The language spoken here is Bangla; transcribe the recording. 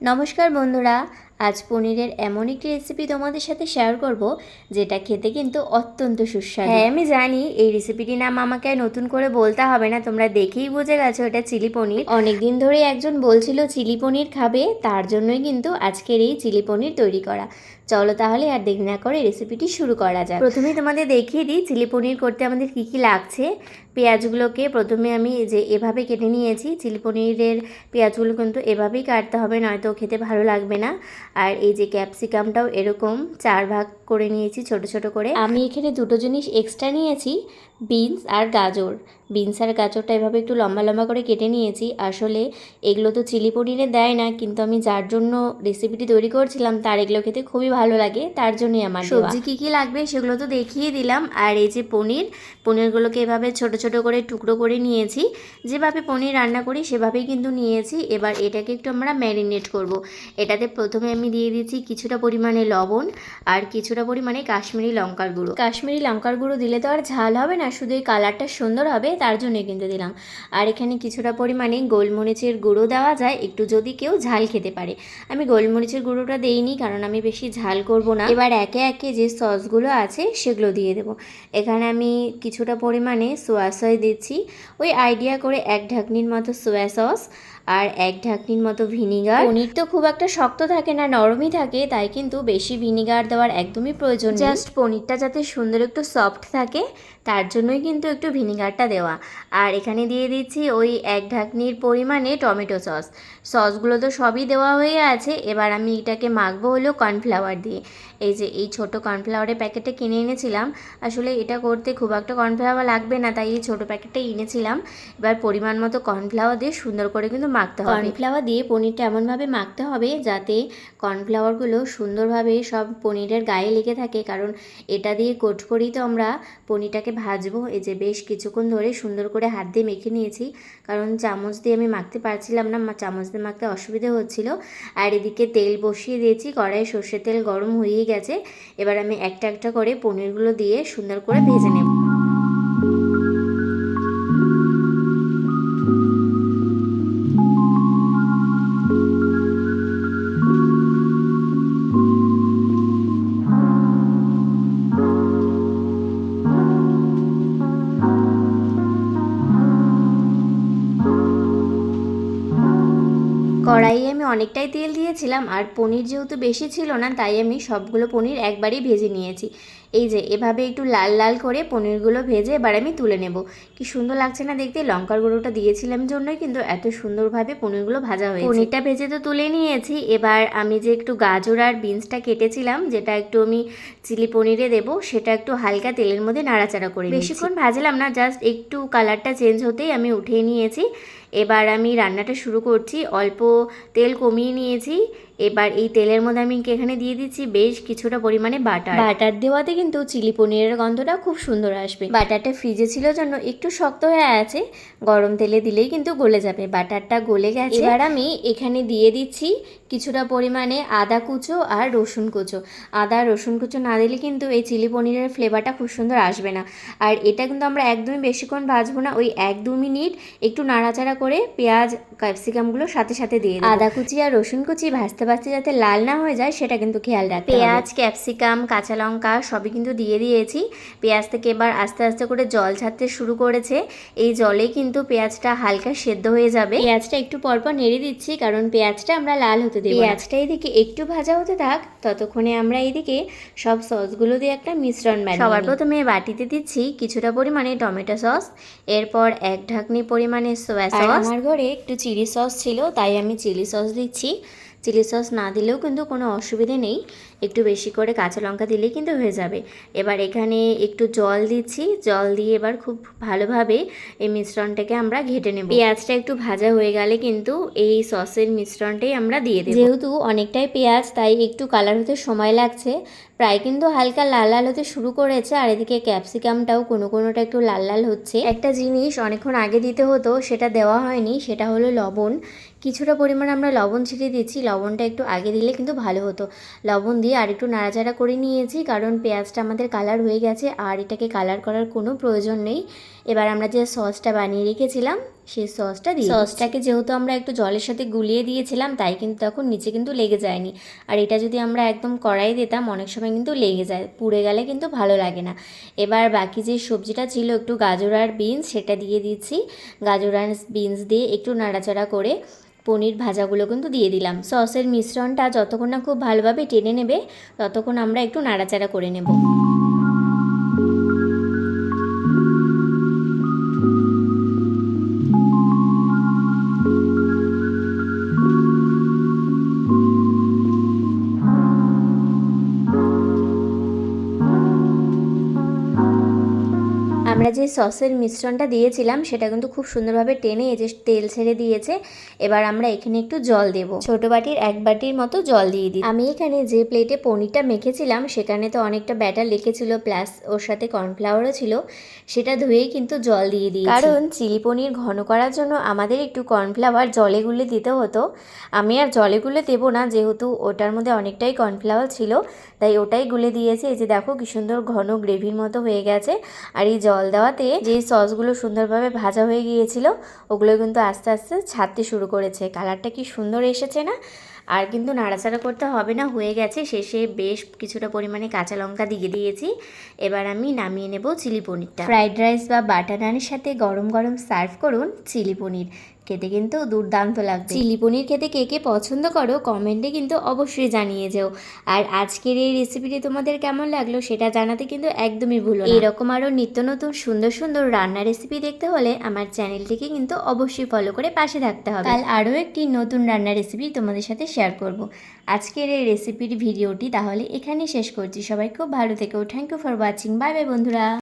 নমস্কার বন্ধুরা আজ পনিরের এমন একটি রেসিপি তোমাদের সাথে শেয়ার করব যেটা খেতে কিন্তু অত্যন্ত সুস্বাদু। হ্যাঁ আমি জানি এই রেসিপিটির নাম আমাকে নতুন করে বলতে হবে না তোমরা দেখেই বুঝে গেছো এটা চিলি পনির। অনেক দিন ধরেই একজন বলছিল চিলি পনির খাবে তার জন্যই কিন্তু আজকের এই চিলি পনির তৈরি করা। চলো তাহলে আর দেরি না করে রেসিপিটি শুরু করা যাক। প্রথমেই তোমাদের দেখিয়ে দিই চিলি পনির করতে আমাদের কী কী লাগছে। পেঁয়াজগুলোকে প্রথমে আমি যে এভাবে কেটে নিয়েছি, চিলি পনিরের পেঁয়াজগুলো কিন্তু এভাবেই কাটতে হবে, নয়তো খেতে ভালো লাগবে না। আর এই যে ক্যাপসিকামটাও এরকম চার ভাগ করে নিয়েছি ছোট ছোট করে। আমি এখানে দুটো জিনিস এক্সট্রা নিয়েছি, বিনস আর গাজর। বিনস আর গাজরটা এভাবে একটু লম্বা লম্বা করে কেটে নিয়েছি। আসলে এগুলো তো চিলি পনিরে দেয় না, কিন্তু আমি যার জন্য রেসিপিটি তৈরি করছিলাম, তার এগুলো খেতে খুবই ভালো লাগে, তার জন্যই আমার সবজি কী কী লাগবে সেগুলো তো দেখিয়ে দিলাম। আর এই যে পনির, পনিরগুলোকে এভাবে ছোট ছোট করে টুকরো করে নিয়েছি। যেভাবে পনির রান্না করি, সেভাবেই কিন্তু নিয়েছি। এবার এটাকে একটু আমরা ম্যারিনেট করব। এটাতে প্রথমে আমি দিয়ে দিয়েছি কিছুটা পরিমাণে লবণ আর কিছুটা পরিমাণে কাশ্মীরি লঙ্কার গুঁড়ো। কাশ্মীরি লঙ্কার গুঁড়ো দিলে তো আর ঝাল হবে না, শুধু এই কালারটা সুন্দর হবে, তার জন্যই কিন্তু দিলাম। আর এখানে কিছুটা পরিমাণে গোলমরিচের গুঁড়ো দেওয়া যায়, একটু যদি কেউ ঝাল খেতে পারে। আমি গোলমরিচের গুঁড়োটা দেইনি, কারণ আমি বেশি ঝাল করব না। এবার একে একে যে সসগুলো আছে, সেগুলো দিয়ে দেবো। এখানে আমি কিছুটা পরিমাণে সোয়া সস দিচ্ছি। ওই আইডিয়া করে এক ঢাকনির মতো সোয়া সস আর এক ঢাকনির মতো ভিনিগার পনির তো খুব একটা শক্ত থাকে না, নরমই থাকে, তাই কিন্তু বেশি ভিনিগার দেওয়ার একদমই প্রয়োজন জাস্ট পনিরটা যাতে সুন্দর একটু সফট থাকে তার জন্যই কিন্তু একটু ভিনিগারটা দেওয়া। আর এখানে দিয়ে দিচ্ছি ওই এক ঢাকনির পরিমাণে টমেটো সস। সসগুলো তো সবই দেওয়া হয়ে আছে, এবার আমি এটাকে মাখবো হলো কর্নফ্লাওয়ার দিয়ে। এই যে, এই ছোট কর্নফ্লাওয়ারের প্যাকেটটা কিনে এনেছিলাম। আসলে এটা করতে খুব একটা কর্নফ্লাওয়ার লাগবে না, তাই এই ছোটো প্যাকেটটাই এনেছিলাম। এবার পরিমাণ মতো কর্নফ্লাওয়ার দিয়ে সুন্দর করে কিন্তু মাখতে হবে। কর্নফ্লাওয়ার দিয়ে পনিরটা এমনভাবে মাখতে হবে যাতে কর্নফ্লাওয়ারগুলো সুন্দরভাবে সব পনিরের গায়ে লেগে থাকে, কারণ এটা দিয়ে কোট করেই তো আমরা পনিরটাকে ভাজবো। এই যে বেশ কিছুক্ষণ ধরে সুন্দর করে হাত দিয়ে মেখে নিয়েছি। কারণ চামচ দিয়ে আমি মাখতে পারছিলাম না চামচ দিয়ে মাখতে অসুবিধে হচ্ছিল। আর এদিকে তেল বসিয়ে দিয়েছি কড়াই সর্ষের তেল গরম হয়ে গেছে। এবার আমি একটা একটা করে পনিরগুলো দিয়ে সুন্দর করে ভেজে নেব। অনেকটাই তেল দিয়েছিলাম আর পনির যেহেতু বেশি ছিল না তাই আমি সবগুলো পনির একবারই ভেজে নিয়েছি। এই যে এভাবে একটু লাল লাল করে পনিরগুলো ভেজে এবার আমি তুলে নেব। কি সুন্দর লাগছে না দেখতে? লঙ্কার গুঁড়োটা দিয়েছিলাম জন্যই কিন্তু এত সুন্দরভাবে পনিরগুলো ভাজা হয়েছে। পনিরটা ভেজে তো তুলে নিয়েছি। এবার আমি যে একটু গাজর আর বিনসটা কেটেছিলাম যেটা একটু আমি চিলি পনিরে দেবো সেটা একটু হালকা তেলের মধ্যে নাড়াচাড়া করে বেশিক্ষণ ভাজলাম না জাস্ট একটু কালারটা চেঞ্জ হতেই আমি উঠিয়ে নিয়েছি। এবার আমি রান্নাটা শুরু করছি। অল্প তেল কমিয়ে নিয়েছি। এবার এই তেলের মধ্যে আমি এখানে দিয়ে দিচ্ছি? বেশ কিছুটা পরিমাণে বাটার। বাটার দেওয়াতে কিন্তু চিলি পনিরের গন্ধটা খুব সুন্দর আসবে। বাটারটা ফ্রিজে ছিল জন্য একটু শক্ত হয়ে আছে গরম তেলে দিলেই কিন্তু গলে যাবে। বাটারটা গলে গেছে। এবার আমি এখানে দিয়ে দিচ্ছি কিছুটা পরিমাণে আদা কুচো আর রসুন কুচো। আদা রসুন কুচো না দিলে কিন্তু এই চিলি পনিরের ফ্লেভারটা খুব সুন্দর আসবে না। আর এটা কিন্তু আমরা একদমই বেশিক্ষণ ভাজবো না ওই এক দু মিনিট একটু নাড়াচাড়া করে পেঁয়াজ ক্যাপসিকামগুলো সাথে সাথে দিয়ে আদা কুচি আর রসুন কুচি ভাজতে ভাজতে যাতে লাল না হয়ে যায় সেটা কিন্তু খেয়াল রাখতে পেঁয়াজ ক্যাপসিকাম কাঁচা লঙ্কা সবই কিন্তু দিয়ে দিয়েছি। পেঁয়াজ থেকে এবার আস্তে আস্তে করে জল ছাড়তে শুরু করেছে। এই জলে কিন্তু পেঁয়াজটা হালকা সেদ্ধ হয়ে যাবে। পেঁয়াজটা একটু পরপর নেড়ে দিচ্ছি কারণ পেঁয়াজটা আমরা লাল হতে দেবো পেঁয়াজটা এদিকে একটু ভাজা হতে থাক ততক্ষণে আমরা এইদিকে সব সসগুলো দিয়ে একটা মিশ্রণ বানিয়ে সবার প্রথমে বাটিতে দিচ্ছি কিছুটা পরিমাণে টমেটো সস এরপর এক ঢাকনি পরিমাণে সোয়া সস। আমার ঘরে একটু চিলি সস ছিল তাই আমি চিলি সস দিচ্ছি। চিলি সস না দিলেও কিন্তু কোনো অসুবিধে নেই। একটু বেশি করে কাঁচা লঙ্কা দিলেই কিন্তু হয়ে যাবে। এবার এখানে একটু জল দিচ্ছি। জল দিয়ে এবার খুব ভালোভাবে এই মিশ্রণটাকে আমরা ঘেটে নেব। পেঁয়াজটা একটু ভাজা হয়ে গেলে কিন্তু এই সসের মিশ্রণটাই আমরা দিয়ে দেব। যেহেতু অনেকটাই পেঁয়াজ তাই একটু কালার হতে সময় লাগছে। প্রায় কিন্তু হালকা লাল লাল হতে শুরু করেছে। আর এদিকে ক্যাপসিকামটাও কোনো কোনোটা একটু লাল লাল হচ্ছে। একটা জিনিস অনেকক্ষণ আগে দিতে হতো সেটা দেওয়া হয়নি সেটা হলো লবণ। কিছুটা পরিমাণ আমরা লবণ ছিটিয়ে দিচ্ছি লবণটা একটু আগে দিলে কিন্তু ভালো হতো। লবণ দিয়ে আর একটু নাড়াচাড়া করে নিয়েছি, কারণ পেঁয়াজটা আমাদের কালার হয়ে গেছে আর এটাকে কালার করার কোনো প্রয়োজন নেই। এবার আমরা যে সসটা বানিয়ে রেখেছিলাম, সেই সসটা দিয়ে সসটাকে যেহেতু আমরা একটু জলের সাথে গুলিয়ে দিয়েছিলাম, তাই কিন্তু তখন নিচে কিন্তু লেগে যায়নি। আর এটা যদি আমরা একদম কড়াই দিতাম, অনেক সময় কিন্তু লেগে যায়, পুড়ে গেলে কিন্তু ভালো লাগে না। এবার বাকি যে সবজিটা ছিল, একটু গাজর আর বিনস, সেটা দিয়ে দিচ্ছি। গাজর আর বিনস দিয়ে একটু নাড়াচাড়া করে পনির ভাজাগুলো কিন্তু দিয়ে দিলাম। সসের মিশ্রণটা যতক্ষণ না খুব ভালোভাবে টেনে নেবে, ততক্ষণ আমরা একটু নাড়াচাড়া করে নেব। আমরা যে সসের মিশ্রণটা দিয়েছিলাম, সেটা কিন্তু খুব সুন্দরভাবে টেনে এই যে তেল ছেড়ে দিয়েছে, এবার আমরা এখানে একটু জল দেব। ছোট বাটির এক বাটির মতো জল দিয়ে দিই। আমি এখানে যে প্লেটে পনিরটা মেখেছিলাম, সেখানে তো অনেকটা ব্যাটার লেগেছিল প্লাস ওর সাথে কর্নফ্লাওয়ারও ছিল, সেটা ধুয়েই কিন্তু জল দিয়ে দিই কারণ চিলি পনির ঘন করার জন্য আমাদের একটু কর্নফ্লাওয়ার জলে গুলে দিতে হতো। আমি আর জলে গুলে দেবো না, যেহেতু ওটার মধ্যে অনেকটাই কর্নফ্লাওয়ার ছিল, তাই ওটাই গুলে দিয়েছি। এই যে দেখো কি সুন্দর ঘন গ্রেভির মতো হয়ে গেছে, আর এই জল দেওয়াতে যে সসগুলো সুন্দরভাবে ভাজা হয়ে গিয়েছিল, ওগুলো কিন্তু আস্তে আস্তে ছাড়তে শুরু করেছে। কালারটা কি সুন্দর এসেছে না? আর কিন্তু নাড়াচাড়া করতে হবে না, হয়ে গেছে। শেষে বেশ কিছুটা পরিমাণে কাঁচা লঙ্কা দিয়ে দিয়েছি। এবার আমি নামিয়ে নেব চিলি পনিরটা। ফ্রাইড রাইস বা বাটার নানের সাথে গরম গরম সার্ভ করুন চিলি পনির। খেতে কিন্তু দুর্দান্ত লাগবে। চিলি পনির খেতে কে কে পছন্দ করো, কমেন্টে কিন্তু অবশ্যই জানিয়ে যেও। আর আজকের এই রেসিপিটি তোমাদের কেমন লাগল সেটা জানাতে কিন্তু একদমই ভুলো এরকম আরও নিত্য নতুন, সুন্দর সুন্দর রান্নার রেসিপি দেখতে হলে আমার চ্যানেলটিকে কিন্তু অবশ্যই ফলো করে পাশে থাকতে হবে। কাল আরও একটি নতুন রান্নার রেসিপি তোমাদের সাথে শেয়ার করব। আজকের এই রেসিপির ভিডিওটি তাহলে এখানেই শেষ করছি। সবাই খুব ভালো থেকেও thank you for watching bye bye বন্ধুরা।